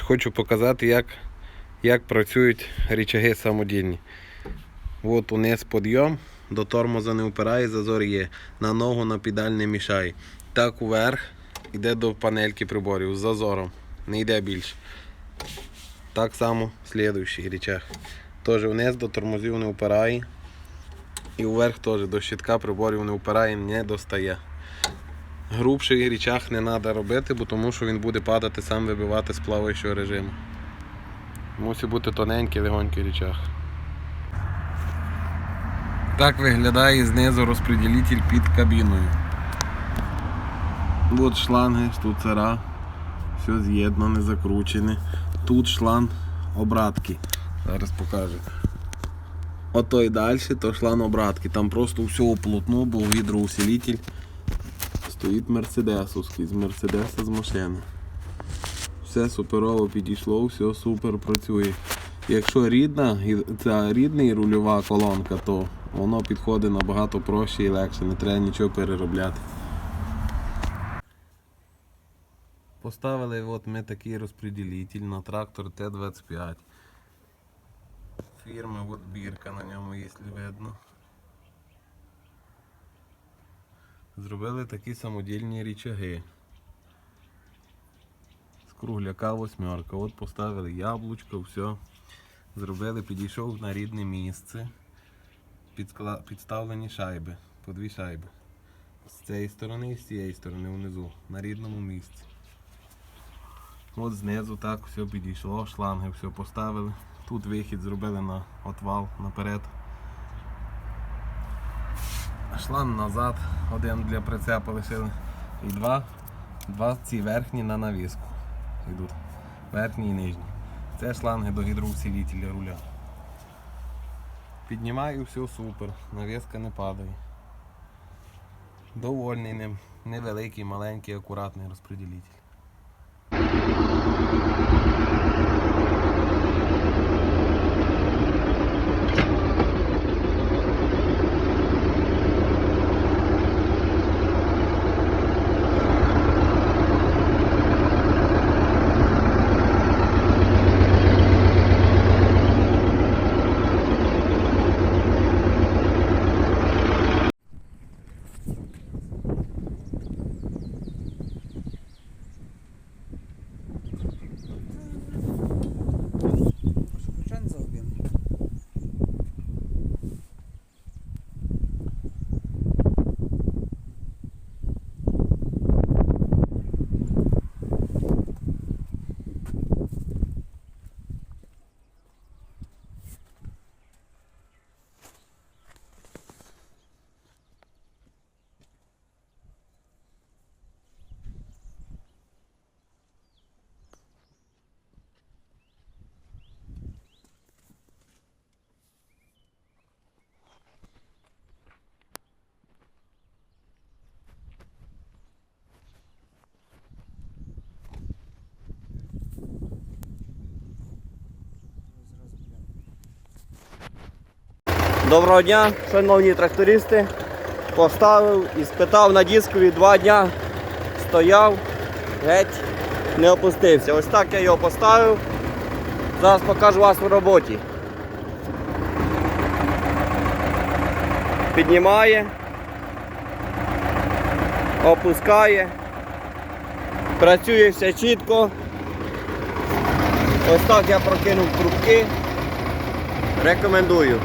Хочу показати, як, як працюють річаги самодільні. От униз підйом, до тормоза не впирає, зазор є. На ногу на педаль не мішає. Так уверх йде до панельки приборів з зазором. Не йде більше. Так само слідуючий річаг. Теж вниз до тормозів не впирає. І вверх теж до щитка приборів не впирає, не достає. Грубший річаг не треба робити, бо тому що він буде падати, сам вибивати з плаваючого режиму. Мусить бути тоненький, легонький річаг. Так виглядає знизу розподілитель під кабіною. От шланги, штуцера, все з'єднане, закручене. Тут шланг обратки. Зараз покажу. Ото і далі, то шланг обратки. Там просто все оплотно, бо гідроусилитель стоїть мерседесовський, з мерседеса з машини. Все суперово підійшло, все супер працює. Якщо рідна, ця рідна рульова колонка, то воно підходить набагато проще і легше, не треба нічого переробляти. Поставили от ми такий розподілитель на трактор Т-25. Фірми, от бірка на ньому, якщо видно. Зробили такі самодільні річаги. З кругляка восьмерка. От поставили яблучко, все. Зробили, підійшов на рідне місце. Підставлені шайби, по дві шайби. З цієї сторони і з цієї сторони внизу, на рідному місці. От знизу так все підійшло, шланги все поставили. Тут вихід зробили на отвал наперед. Шланг назад, один для прицепа лишили. І два, два ці верхні на навіску. Йдуть. Верхні і нижні. Це шланги до гідроусилителя руля. Піднімаю, все супер, навіска не падає. Довольний ним. Невеликий, маленький, акуратний розподілитель. Доброго дня, шановні трактористи. Поставив і спитав на дискові два дня. Стояв, геть, не опустився. Ось так я його поставив. Зараз покажу вас в роботі. Піднімає, опускає, працює все чітко. Ось так я прокинув трубки. Рекомендую.